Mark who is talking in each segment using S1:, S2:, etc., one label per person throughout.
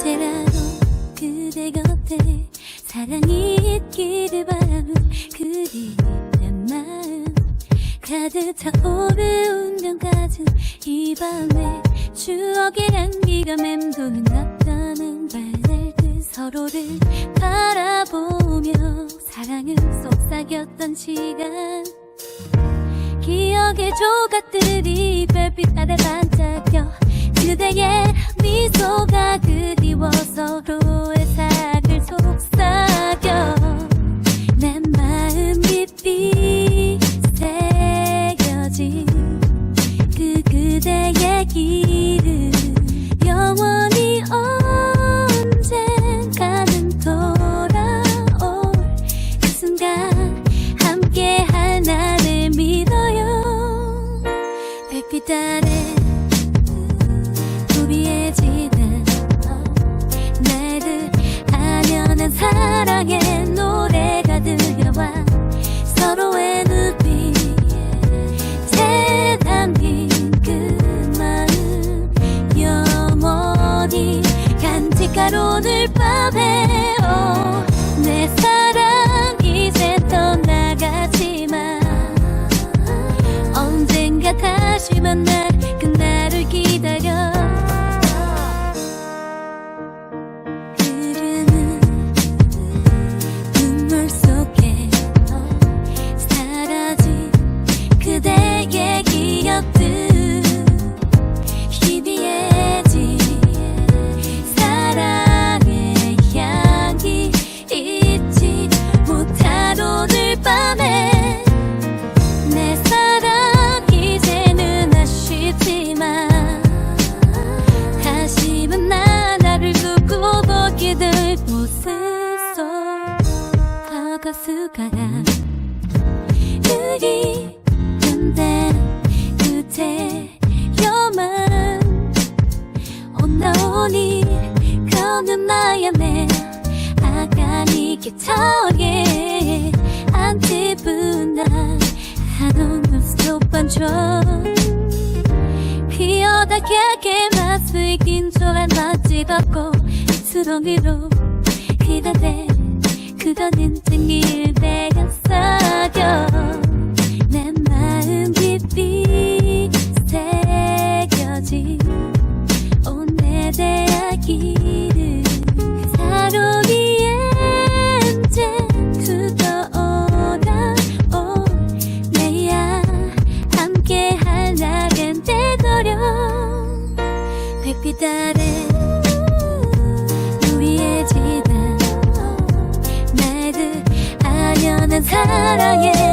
S1: 언제라도 그대 곁에 사랑이 있기를 바라는 그리운 마음. 가득 차오르 운명 가진 이 밤에 추억의 향기가 맴도는 같다는 발들 서로를 바라보며 사랑을 속삭였던 시간. 기억의 조각들이 별빛 아래 반짝여 그대의 미소가 그리워 서로의 sak을 속삭여 내 마음 깊이 새겨진 그 그대의 길을 영원히 언젠가는 돌아올 그 순간 함께할 나를 믿어요. 별빛 아래 구비해지는 날들 아련한 사랑의 노래가 들려와 서로의 눈빛 에 담긴 그 마음 영원히 간직할 오늘 밤에 우리 근데 그대여만 온나오니 가는 나의 내 아가니 기차에 안티분한 한없는 스톱반죠 피어다게 맛을 긴조한 맛집 없고 수렁이로 기다대 그거는 등일 배가싸겨 내 마음 깊이 새겨진 오늘 대하기를 사로 위에 이제 두더오라 오 내야 함께할 날엔 되도록 별빛 아래 아련한 사랑의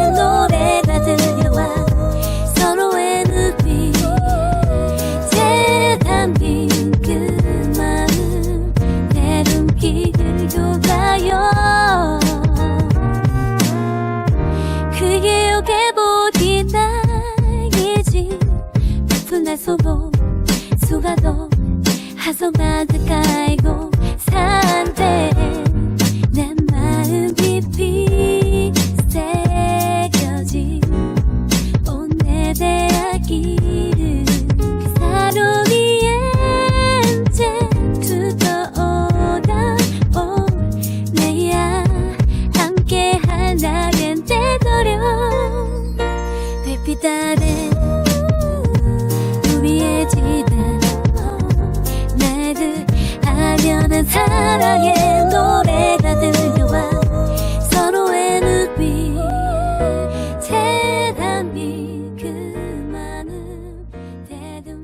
S1: 별빛